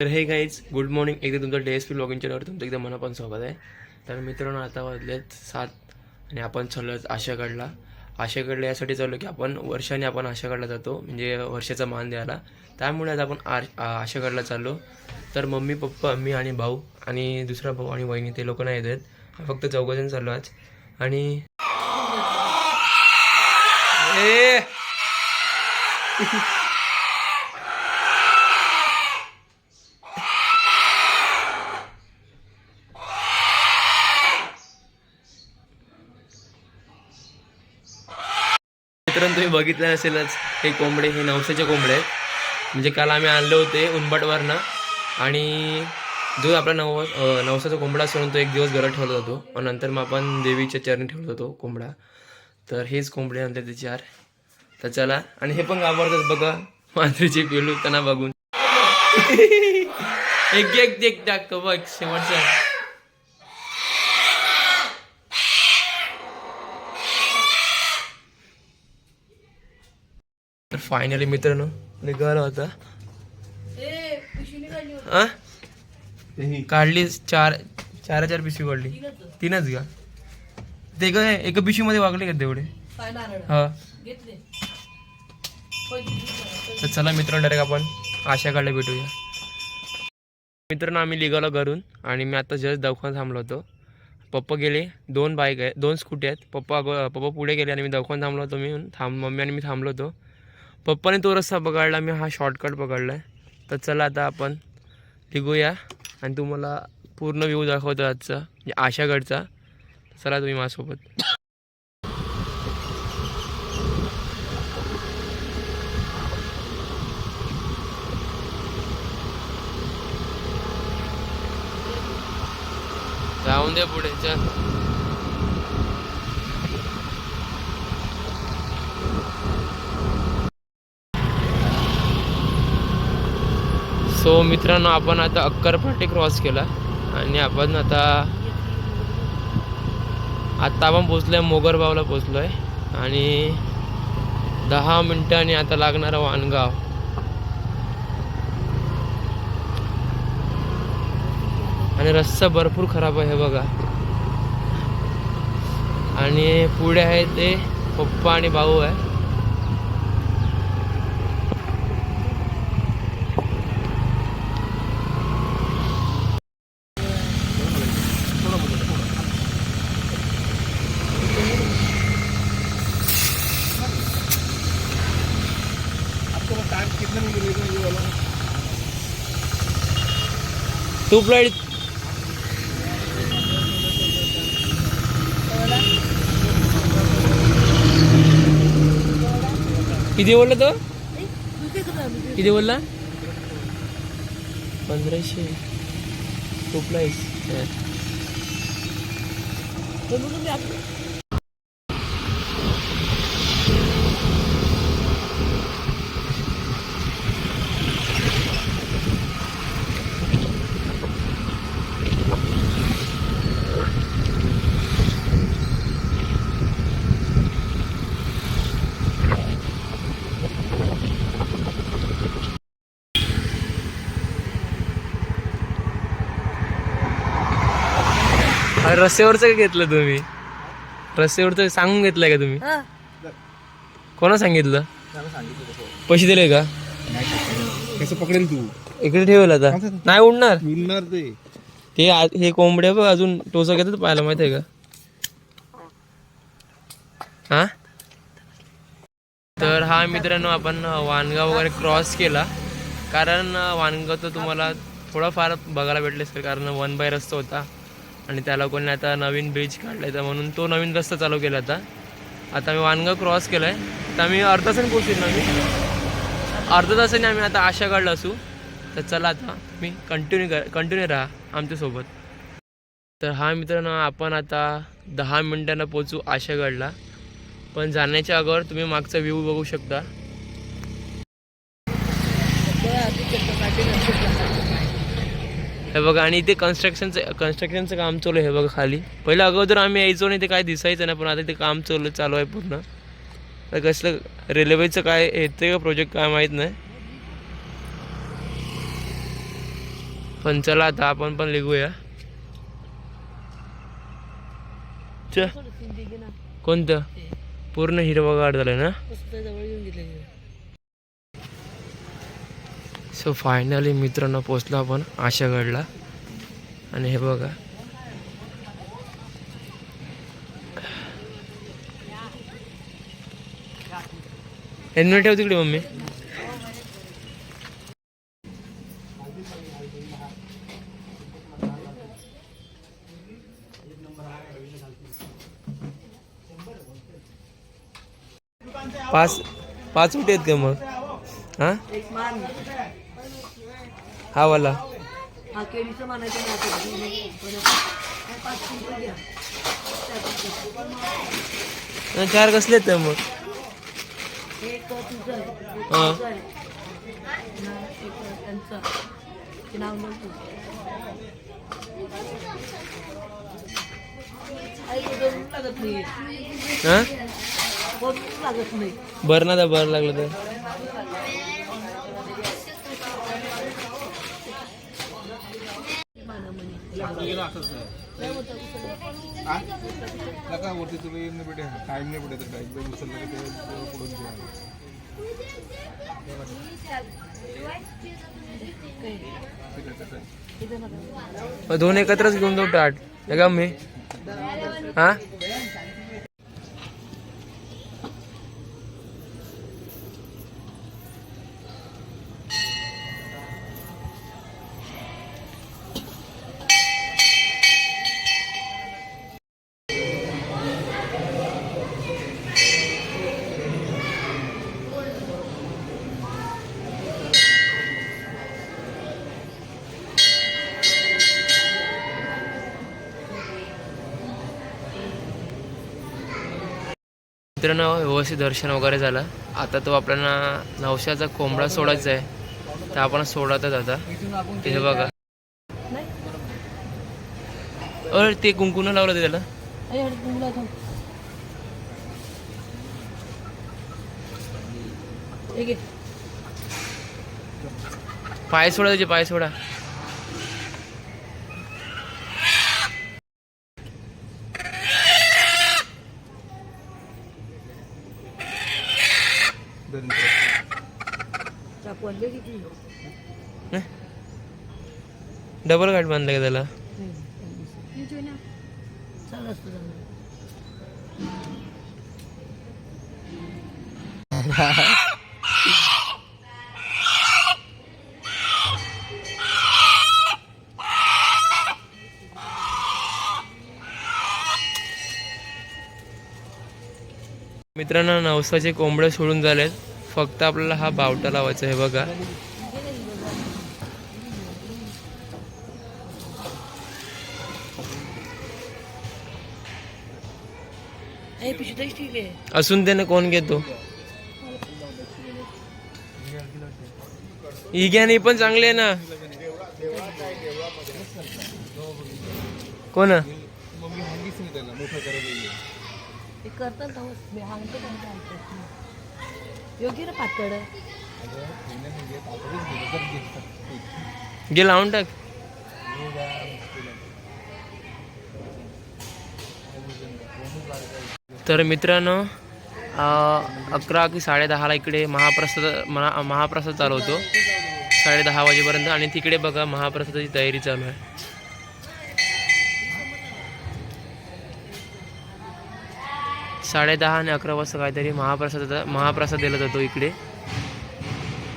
तर हे guys good morning एकदा तुमचं डे एस पी लॉगिन चॅनलवर तुमचं एकदम मनापासून स्वागत आहे. तर मित्रांनो आता वाजलेत सात आणि आपण चाललो आशागडला. आशागडला यासाठी चाललो की आपण वर्षाने आपण आशागडला जातो म्हणजे वर्षाचा मान द्यायला. त्यामुळे आज आपण आर आ- चाललो. तर मम्मी पप्पा मी आणि भाऊ आणि दुसरा भाऊ आणि वहिनी ते लोक नाही येत. आहेत फक्त चौघजण चाललो आज. आणि मित्रांनो तुम्ही बघितलं असेलच हे कोंबडे हे नवसाचे कोंबडे आहेत. म्हणजे काल आम्ही आणले होते उंबटवरनं आणि जो आपला नव नवसाचा कोंबडा सोडून तो एक दिवस घरात ठेवला जातो. आणि नंतर मग आपण देवीच्या चरणी ठेवला जातो कोंबडा. तर हेच कोंबडे आणले ते चार. तर चला आणि हे पण आवडतात बघा. मांजरीचे पिलू त्यांना बघून. एक एक एक टाक बघ शेवटचा. तर फायनली मित्रांनो निघाला होता. आ? काढली चार चार चार पिशवी काढली. तीनच. का? ते काय एका पिशवीमध्ये वागले का तेवढे? हा. तर चला मित्रांनो डायरेक्ट आपण आशाकडे भेटूया. मित्रांनो आम्ही निघालो घरून आणि मी आता जस्ट दवाखान्यात थांबलो होतो. पप्पा गेले दोन बाईक आहे दोन स्कूटी आहेत. पप्पा पप्पा पुढे गेले आणि मी दवाखान्यात थांबलो होतो मी थांब मम्मी आणि मी थांबलो होतो. पप्पाने तो रस्ता पकडला मी हा शॉर्टकट पकडला आहे तर चला आता आपण निघूया आणि तुम्हाला पूर्ण व्ह्यू दाखवतो आजचा म्हणजे आशागडचा चला तुम्ही माझ्यासोबत. जाऊन द्या पुढे चल. सो मित्रांनो आपण आता अक्करपाटी क्रॉस केला आणि आपण आता आत्ता आपण पोचलोय पोचलो पोचलोय आणि दहा मिनिटांनी आता लागणारं वानगाव. आणि रस्ता भरपूर खराब आहे बघा. आणि पुढे आहे ते पप्पा आणि भाऊ आहे. Tube light. किती बोलला तो? किती बोलला? पंधराशे. ट्यूब रस्त्यावरचं काय घेतलं तुम्ही? रस्त्यावरचं सांगून घेतलंय का तुम्ही? कोणा सांगितलं? पैसे दिले का? कसं पकडेल तू. इकडे ठेवलं आता. नाही उडणार? मिळणार ते. ते आ- हे कोंबड्या बघ अजून टोचा घेतात पाहायला माहीत आहे का? हा? तर हा मित्रांनो आपण वाणगाव वगैरे क्रॉस केला. कारण वाणगाव तर तुम्हाला थोडाफार बघायला भेटले असेल कारण वन बाय रस्ता होता. आणि त्याला कोणी आता नवीन ब्रिज काढला तर म्हणून तो नवीन रस्ता चालू केला आता. आता मी वानगाव क्रॉस केलाय. तर आम्ही अर्धा तासाने पोहोचेल ना मी? अर्धा तासाने आम्ही आता आशा असू. तर चला आता मी कंटिन्यू कर कंटिन्यू राहा आमच्यासोबत तर हा मित्रांनो आपण आता दहा मिनिटांना पोचू आशागडला पण जाण्याच्या अगोदर तुम्ही मागचा व्ह्यू बघू शकता. हे बघा आणि इथे कन्स्ट्रक्शनचं कन्स्ट्रक्शनचं काम चालू आहे हे बघा खाली. पहिलं अगोदर आम्ही यायचो नाही ते काय दिसायचं नाही पण आता ते काम चालू चालू आहे पूर्ण. तर कसलं रेल्वेचं काय येतं का प्रोजेक्ट काय माहीत नाही. पण चला आता आपण पण निघूया. च. कोणतं? पूर्ण हिरवगार झालं ना? सो फायनली मित्रांनो पोचलो आपण आशागडला. आणि हे बघा. हेल्मेट ठेव तिकडे मम्मी. पाच पाच कुठे आहेत का मग? हा? हा वाला. हा केळीचं नाही चार कसले आहेत मग? एक तुझं हा. त्यांचं. ते नाव लागत नाही हा? लागत नाही. बरं ना तर बरं लागलं तर. नका वरती तुला येऊन भेटे टाईम नाही भेटत टाईम एकदम उचललं की ते पुढून घ्या. दोन एकत्रच घेऊन जाऊ टाट. हे का मी? हा? मित्रांनो व्यवस्थित दर्शन वगैरे झालं. आता तो आपल्याला नवशाचा कोंबडा सोडायचा आहे. तर आपण सोडतच आता. हे बघा. अरे ते कुंकुन लावलं ते त्याला. पाय सोडा त्याचे पाय सोडा. धरून डबल गाठ बांधलं का त्याला? मित्रांनो नवसाचे कोंबडे सोडून झालेत. फक्त आपल्याला हा बावटा लावायचा आहे बघा. असून त्याने कोण घेतो? ही पण चांगली आहे ना. कोण मम्मी हंगीच नाही त्याला मोठं करत नाहीये. ते करतात ना मी सांगतो त्यांचं ऐकत योग्य रे पातळ? अगं, लावून टाक. तर मित्रांनो अकरा की साडेदहाला इकडे महाप्रसाद महा महाप्रसाद चालू होतो. साडेदहा वाजेपर्यंत. आणि तिकडे बघा महाप्रसादाची तयारी चालू आहे. साडेदहा आणि अकरा वाजता काहीतरी महाप्रसाद महाप्रसाद दिला जातो इकडे.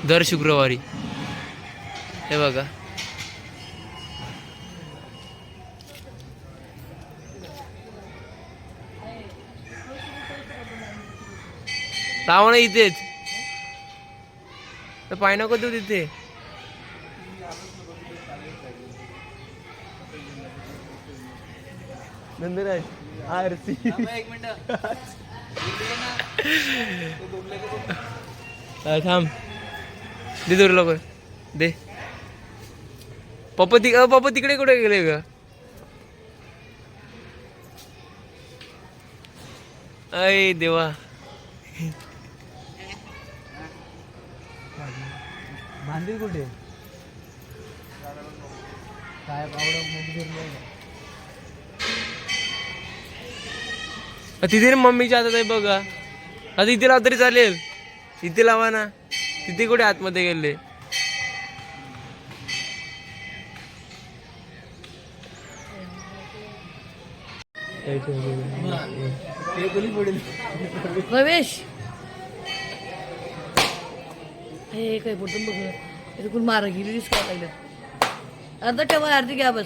दर शुक्रवारी. हे बघा. लावा इथेच. तर पाय नको देऊ तिथे. नंदराज. आरती हा, थांब. दे दोर लवकर. दे. पप्पा ति अ, पप्पा तिकडे कुठे गेले ग? अय देवा. भांडी कुठे? अ, तिथे ना मम्मीच्या हातात आहे बघा. आता इथे लाव तरी चालेल. इथे लावा ना. तिथे कुठे आतमध्ये गेले? रमेश हे काय पडतो बघ. मारा गेली काय लागलं अर्धा ठेवा अर्धी घ्या बस.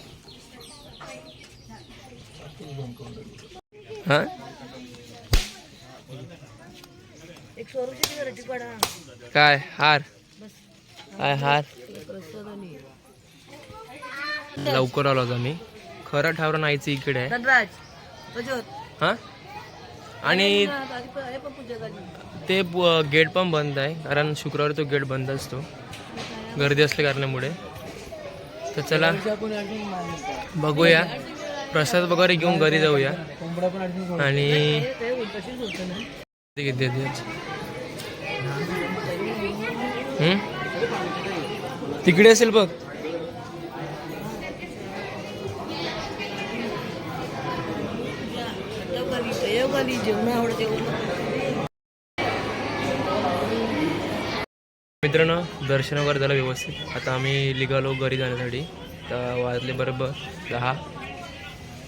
हा? काय? हार? काय हार? लवकर आलो होतो मी. खरं ठावर नाहीचं इकडे. आहे हा? आणि ते गेट पण बंद आहे. कारण शुक्रवारी तो गेट बंद असतो. गर्दी असल्या कारणामुळे. तर चला बघूया. प्रसाद वगैरे घेऊन घरी जाऊया. आणि किती तिकडे असेल बघ. जेवण आवडते. मित्रांनो दर्शन वगैरे झालं व्यवस्थित. आता आम्ही निघालो घरी जाण्यासाठी. तर वाजले बरोबर दहा.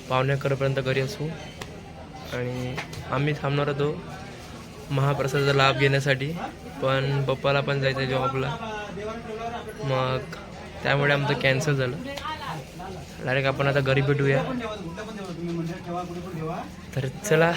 पावणे अकरापर्यंत घरी असू. आणि आम्ही थांबणार होतो महाप्रसादाचा लाभ घेण्यासाठी. पण पप्पाला पण जायचं जॉबला मग त्यामुळे आमचं कॅन्सल झालं. डायरेक्ट आपण आता घरी भेटूया. तर चला.